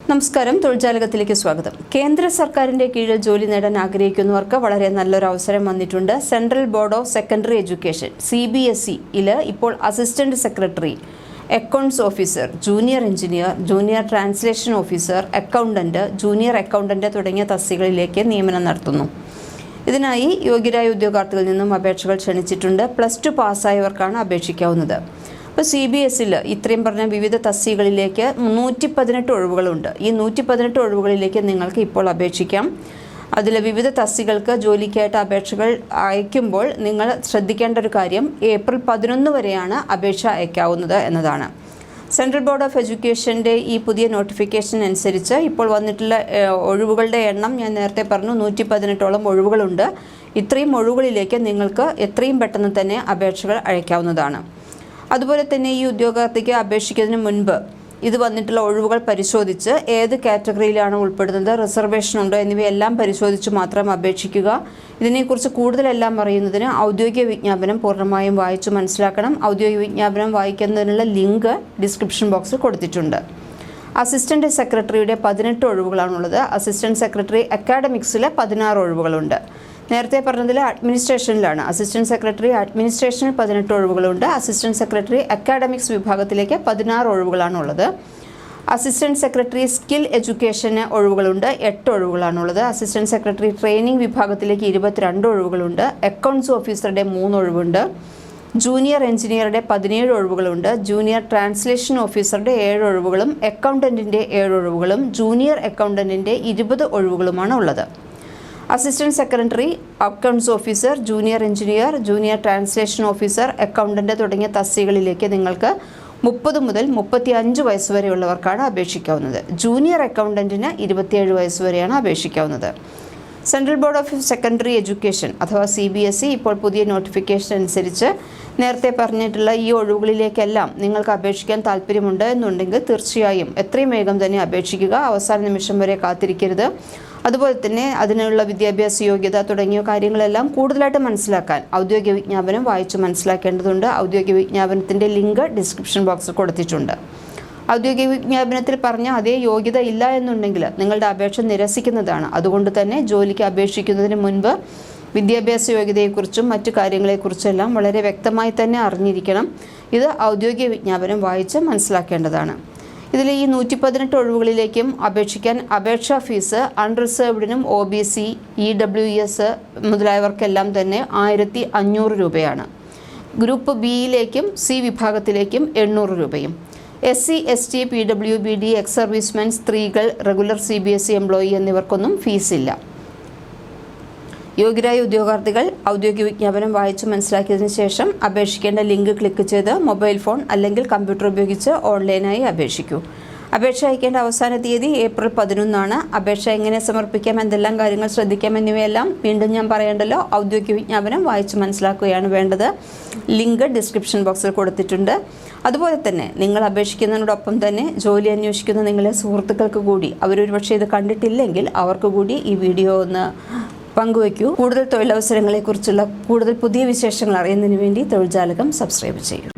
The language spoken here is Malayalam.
നമസ്കാരം. തൊഴിൽജാലകത്തിലേക്ക് സ്വാഗതം. കേന്ദ്ര സർക്കാരിന്റെ കീഴിൽ ജോലി നേടാൻ ആഗ്രഹിക്കുന്നവർക്ക് വളരെ നല്ലൊരു അവസരം വന്നിട്ടുണ്ട് central board of secondary education C B S സിയിൽ ഇപ്പോൾ assistant secretary accounts officer junior engineer junior translation officer accountant junior accountant തുടങ്ങിയ തസ്തികളിലേക്ക് നിയമനം നടത്തുന്നു. ഇതിനായി യോഗ്യരായ ഉദ്യോഗാർത്ഥികളിൽ നിന്നും അപേക്ഷകൾ ക്ഷണിച്ചിട്ടുണ്ട്. പ്ലസ് ടു പാസ്സായവർക്കാണ് അപേക്ഷിക്കാവുന്നത്. ഇപ്പോൾ സി ബി എസിൽ ഇത്രയും പറഞ്ഞ വിവിധ തസ്തികളിലേക്ക് നൂറ്റി പതിനെട്ട് ഒഴിവുകളുണ്ട്. ഈ നൂറ്റി പതിനെട്ട് ഒഴിവുകളിലേക്ക് നിങ്ങൾക്ക് ഇപ്പോൾ അപേക്ഷിക്കാം. അതിൽ വിവിധ തസ്തികൾക്ക് ജോലിക്കായിട്ട് അപേക്ഷകൾ അയക്കുമ്പോൾ നിങ്ങൾ ശ്രദ്ധിക്കേണ്ട ഒരു കാര്യം ഏപ്രിൽ പതിനൊന്ന് വരെയാണ് അപേക്ഷ അയക്കാവുന്നത് എന്നതാണ്. സെൻട്രൽ ബോർഡ് ഓഫ് എഡ്യൂക്കേഷന്റെ ഈ പുതിയ നോട്ടിഫിക്കേഷൻ അനുസരിച്ച് ഇപ്പോൾ വന്നിട്ടുള്ള ഒഴിവുകളുടെ എണ്ണം ഞാൻ നേരത്തെ പറഞ്ഞു നൂറ്റി പതിനെട്ടോളം ഒഴിവുകളുണ്ട്. ഇത്രയും ഒഴിവുകളിലേക്ക് നിങ്ങൾക്ക് എത്രയും പെട്ടെന്ന് തന്നെ അപേക്ഷകൾ അയക്കാവുന്നതാണ്. അതുപോലെ തന്നെ ഈ ഉദ്യോഗാർത്ഥിക്ക് അപേക്ഷിക്കുന്നതിന് മുൻപ് ഇത് വന്നിട്ടുള്ള ഒഴിവുകൾ പരിശോധിച്ച് ഏത് കാറ്റഗറിയിലാണ് ഉൾപ്പെടുന്നത് റിസർവേഷൻ ഉണ്ടോ എന്നിവയെല്ലാം പരിശോധിച്ച് മാത്രം അപേക്ഷിക്കുക. ഇതിനെക്കുറിച്ച് കൂടുതലെല്ലാം അറിയുന്നതിന് ഔദ്യോഗിക വിജ്ഞാപനം പൂർണമായും വായിച്ചു മനസ്സിലാക്കണം. ഔദ്യോഗിക വിജ്ഞാപനം വായിക്കുന്നതിനുള്ള ലിങ്ക് ഡിസ്ക്രിപ്ഷൻ ബോക്സിൽ കൊടുത്തിട്ടുണ്ട്. അസിസ്റ്റന്റ് സെക്രട്ടറിയുടെ പതിനെട്ട് ഒഴിവുകളാണുള്ളത്. അസിസ്റ്റന്റ് സെക്രട്ടറി അക്കാഡമിക്സിൽ പതിനാറ് ഒഴിവുകളുണ്ട്. നേരത്തെ പറഞ്ഞതിൽ അഡ്മിനിസ്ട്രേഷനിലാണ്. അസിസ്റ്റന്റ് സെക്രട്ടറി അഡ്മിനിസ്ട്രേഷനിൽ പതിനെട്ട് ഒഴിവുകളുണ്ട്. അസിസ്റ്റന്റ് സെക്രട്ടറി അക്കാഡമിക്സ് വിഭാഗത്തിലേക്ക് പതിനാറ് ഒഴിവുകളാണുള്ളത്. അസിസ്റ്റന്റ് സെക്രട്ടറി സ്കിൽ എഡ്യൂക്കേഷന് ഒഴിവുകളുണ്ട്. എട്ട് ഒഴിവുകളാണുള്ളത്. അസിസ്റ്റന്റ് സെക്രട്ടറി ട്രെയിനിങ് വിഭാഗത്തിലേക്ക് ഇരുപത്തിരണ്ട് ഒഴിവുകളുണ്ട്. അക്കൗണ്ട്സ് ഓഫീസറുടെ മൂന്ന് ഒഴിവുണ്ട്. ജൂനിയർ എഞ്ചിനീയറുടെ പതിനേഴ് ഒഴിവുകളുണ്ട്. ജൂനിയർ ട്രാൻസ്ലേഷൻ ഓഫീസറുടെ ഏഴ് ഒഴിവുകളും അക്കൗണ്ടന്റിന്റെ ഏഴ് ഒഴിവുകളും ജൂനിയർ അക്കൗണ്ടന്റിന്റെ ഇരുപത് ഒഴിവുകളുമാണ് ഉള്ളത്. Assistant secretary accounts officer junior engineer junior translation officer accountant തുടങ്ങിയ തസ്തികകളിലേക്ക് നിങ്ങൾക്ക് മുപ്പത് മുതൽ മുപ്പത്തി അഞ്ച് വയസ്സ് വരെയുള്ളവർക്കാണ് അപേക്ഷിക്കാവുന്നത്. ജൂനിയർ അക്കൗണ്ടന്റിന് ഇരുപത്തിയേഴ് വയസ്സ് വരെയാണ് അപേക്ഷിക്കാവുന്നത്. Central board of secondary education അഥവാ സി ബി എസ് ഇ ഇപ്പോൾ പുതിയ നോട്ടിഫിക്കേഷൻ അനുസരിച്ച് നേരത്തെ പറഞ്ഞിട്ടുള്ള ഈ ഒഴിവുകളിലേക്കെല്ലാം നിങ്ങൾക്ക് അപേക്ഷിക്കാൻ താല്പര്യമുണ്ട് എന്നുണ്ടെങ്കിൽ തീർച്ചയായും എത്രയും വേഗം തന്നെ അപേക്ഷിക്കുക. അവസാന നിമിഷം വരെ കാത്തിരിക്കരുത്. അതുപോലെ തന്നെ അതിനുള്ള വിദ്യാഭ്യാസ യോഗ്യത തുടങ്ങിയ കാര്യങ്ങളെല്ലാം കൂടുതലായിട്ട് മനസ്സിലാക്കാൻ ഔദ്യോഗിക വിജ്ഞാപനം വായിച്ച് മനസ്സിലാക്കേണ്ടതുണ്ട്. ഔദ്യോഗിക വിജ്ഞാപനത്തിന്റെ ലിങ്ക് ഡിസ്ക്രിപ്ഷൻ ബോക്സിൽ കൊടുത്തിട്ടുണ്ട്. ഔദ്യോഗിക വിജ്ഞാപനത്തിൽ പറഞ്ഞ അതേ യോഗ്യത ഇല്ല എന്നുണ്ടെങ്കിൽ നിങ്ങളുടെ അപേക്ഷ നിരസിക്കുന്നതാണ്. അതുകൊണ്ട് തന്നെ ജോലിക്ക് അപേക്ഷിക്കുന്നതിന് മുൻപ് വിദ്യാഭ്യാസ യോഗ്യതയെക്കുറിച്ചും മറ്റു കാര്യങ്ങളെക്കുറിച്ചും എല്ലാം വളരെ വ്യക്തമായി തന്നെ അറിഞ്ഞിരിക്കണം. ഇത് ഔദ്യോഗിക വിജ്ഞാപനം വായിച്ച് മനസ്സിലാക്കേണ്ടതാണ്. ഇതിൽ ഈ നൂറ്റി പതിനെട്ട് ഒഴിവുകളിലേക്കും അപേക്ഷിക്കാൻ അപേക്ഷാ fees അൺറിസേർവ്ഡിനും O B C E W S മുതലായവർക്കെല്ലാം തന്നെ ആയിരത്തി അഞ്ഞൂറ് രൂപയാണ്. ഗ്രൂപ്പ് ബിയിലേക്കും സി വിഭാഗത്തിലേക്കും എണ്ണൂറ് രൂപയും. S C S T P W B D ex servicemen സ്ത്രീകൾ regular C B S E employee എന്നിവർക്കൊന്നും ഫീസില്ല. യോഗ്യരായ ഉദ്യോഗാർത്ഥികൾ ഔദ്യോഗിക വിജ്ഞാപനം വായിച്ചു മനസ്സിലാക്കിയതിനു ശേഷം അപേക്ഷിക്കേണ്ട ലിങ്ക് ക്ലിക്ക് ചെയ്ത് മൊബൈൽ ഫോൺ അല്ലെങ്കിൽ കമ്പ്യൂട്ടർ ഉപയോഗിച്ച് ഓൺലൈനായി അപേക്ഷിക്കൂ. അപേക്ഷ അയക്കേണ്ട അവസാന തീയതി ഏപ്രിൽ പതിനൊന്നാണ്. അപേക്ഷ എങ്ങനെ സമർപ്പിക്കാം എന്തെല്ലാം കാര്യങ്ങൾ ശ്രദ്ധിക്കാം എന്നിവയെല്ലാം വീണ്ടും ഞാൻ പറയേണ്ടല്ലോ. ഔദ്യോഗിക വിജ്ഞാപനം വായിച്ചു മനസ്സിലാക്കുകയാണ് വേണ്ടത്. ലിങ്ക് ഡിസ്ക്രിപ്ഷൻ ബോക്സിൽ കൊടുത്തിട്ടുണ്ട്. അതുപോലെ തന്നെ നിങ്ങൾ അപേക്ഷിക്കുന്നതിനോടൊപ്പം തന്നെ ജോലി അന്വേഷിക്കുന്ന നിങ്ങളെ സുഹൃത്തുക്കൾക്ക് കൂടി അവരൊരു പക്ഷേ ഇത് കണ്ടിട്ടില്ലെങ്കിൽ അവർക്ക് കൂടി ഈ വീഡിയോ ഒന്ന് പങ്കുവയ്ക്കൂ. കൂടുതൽ തൊഴിലവസരങ്ങളെക്കുറിച്ചുള്ള കൂടുതൽ പുതിയ വിശേഷങ്ങൾ അറിയുന്നതിന് വേണ്ടി തൊഴിൽജാലകം സബ്സ്ക്രൈബ് ചെയ്യൂ.